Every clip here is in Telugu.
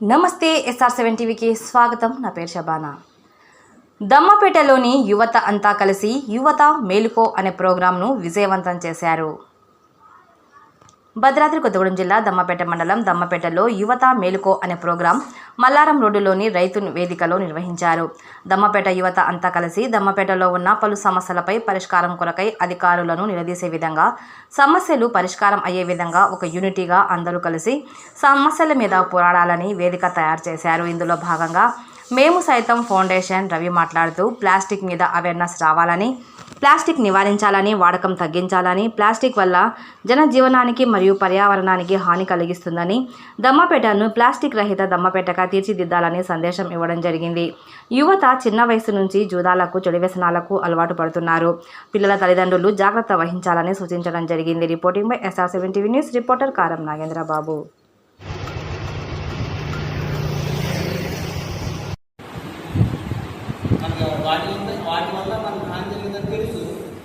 నమస్తే ఎస్ఆర్ సెవెన్ టీవీకి స్వాగతం. నా పేరు షబానా దమ్మపేటలోని యువత అంతా కలిసి యువత మేలుకో అనే ప్రోగ్రాంను విజయవంతం చేశారు. భద్రాద్రి కొత్తగూడెం జిల్లా దమ్మపేట మండలం దమ్మపేటలో యువత మేలుకో అనే ప్రోగ్రాం మల్లారం రోడ్డులోని రైతు వేదికలో నిర్వహించారు. దమ్మపేట యువత అంతా కలిసి దమ్మపేటలో ఉన్న పలు సమస్యలపై పరిష్కారం కొరకై అధికారులను నిలదీసే విధంగా సమస్యలు పరిష్కారం అయ్యే విధంగా ఒక యూనిటీగా అందరూ కలిసి సమస్యల మీద పోరాడాలని వేదిక తయారు చేశారు. ఇందులో భాగంగా మేము సైతం ఫౌండేషన్ రవి మాట్లాడుతూ ప్లాస్టిక్ మీద అవేర్నెస్ రావాలని ప్లాస్టిక్ నివారించాలని వాడకం తగ్గించాలని ప్లాస్టిక్ వల్ల జనజీవనానికి మరియు పర్యావరణానికి హాని కలిగిస్తుందని దమ్మపేటను ప్లాస్టిక్ రహిత దమ్మపేటగా తీర్చిదిద్దాలని సందేశం ఇవ్వడం జరిగింది. యువత చిన్న వయసు నుంచి జూదాలకు చెడు వ్యసనాలకు అలవాటు పడుతున్నారు. పిల్లల తల్లిదండ్రులు జాగ్రత్త వహించాలని సూచించడం జరిగింది. Reporting by SR seven TV news reporter Karam Nagendrababu Babu మనకు వాటి వల్ల వాటి వల్ల మనకు హాని జరిగిందని తెలుసు.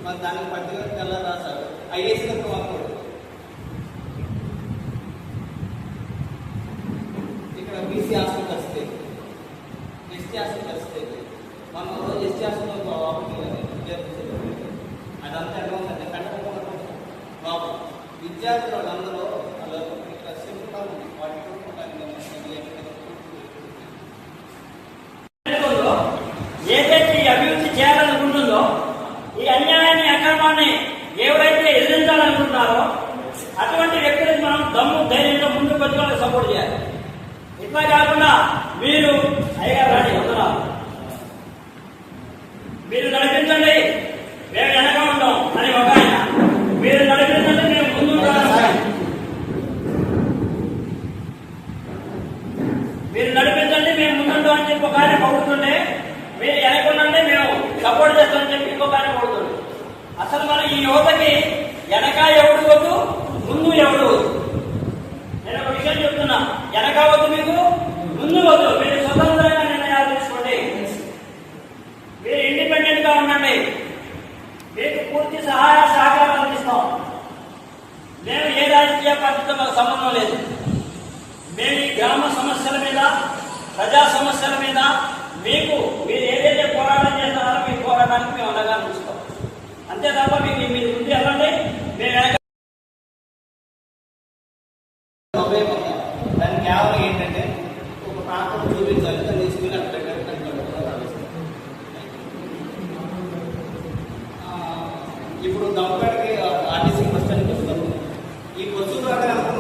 మరి దానికి పట్టుదల తెల్ల రాశారు. అవి వేసినప్పుడు వాడుకోడు. ఇక్కడ బీసీ హాస్టల్ వస్తే ఎస్టీ హాస్టల్ వస్తే మనం రోజు ఎస్టీ విద్యార్థి అదంతా ఎలా ఉందంటే కట్టకుండా బాబు విద్యార్థులు వాళ్ళందరూ వాళ్ళు ఇక్కడ సింపుల్ వాటి ఏదైతే ఈ అభివృద్ధి చేయాలనుకుంటుందో ఈ అన్యాయాన్ని అక్రమాన్ని ఎవరైతే ఎదిరించాలనుకుంటున్నారో అటువంటి వ్యక్తులకు మనం దమ్ము ధైర్యంతో ముందుకు వచ్చి వాళ్ళకి సపోర్ట్ చేయాలి. ఇట్లా కాకుండా మీరు అయ్యగారు రాని వందనాలు మీరు నడిపించండి మేము వెనక ఉంటాం అని ఒక ఆయన. మీరు నడిపించండి మేము ముందు మీరు నడిపించండి మేము ముందుంటాం అని చెప్పి ఒక ఆయన పొగుడుతుంటే మీరు వెనకుండండి మేము సపోర్ట్ చేస్తామని చెప్పి ఇంకొక ఆయన కొడుతుంది అసలు మన ఈ యువతకి వెనక ఎవడు వద్దు ముందు ఎవడు వద్దు? నేను ఒక విషయం చెప్తున్నా. వెనక వద్దు మీకు ముందు వద్దు. మీరు స్వతంత్రంగా నిర్ణయాలు తీసుకోండి. మీరు ఇండిపెండెంట్గా ఉండండి. మీకు పూర్తి సహాయ సహకారం అందిస్తాం. మేము ఏ రాజకీయ పార్టీతో మాకు సంబంధం లేదు. మేము ఈ గ్రామ సమస్యల మీద ప్రజా సమస్యల మీద మీకు మీరు ఏదైతే పోరాటం చేస్తున్నారో మీ పోరాటానికి మేము అండగా చూస్తాం అంతే తప్ప మీకు మీరు ముందు వెళ్ళండి. మేము వెనక కేవలం ఏంటంటే ఒక ప్రాంతం చూపించాలి దాన్ని తీసుకుని అక్కడ ఇప్పుడు దమ్మపేటకి ఆర్టీసీ బస్ స్టాండ్కి ఈ బస్సు ద్వారా కనుక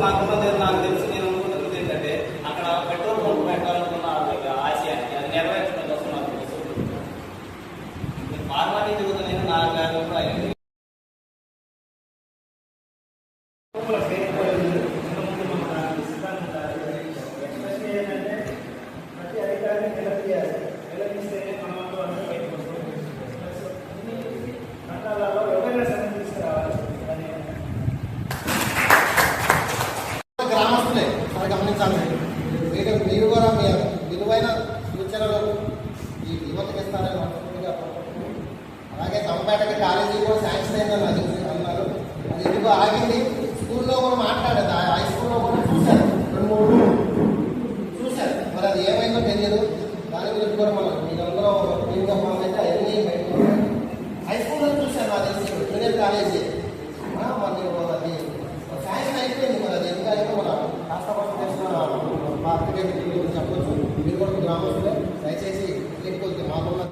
నాకు తెలిసి నేను అనుకుంటున్నది ఏంటంటే అక్కడ పెట్రోల్ అలాగే దమ్మపేటకి కాలేజీ కూడా శాంక్షన్ అయిందని అది అన్నారు. అది ఎందుకు ఆగింది? కాలేజీ. ఆ, మరి అది శాంక్షన్ అయిపోయింది మరి అది ఎందుకంటే మన రాష్ట్ర ప్రభుత్వం చేసిన మా అప్లికేషన్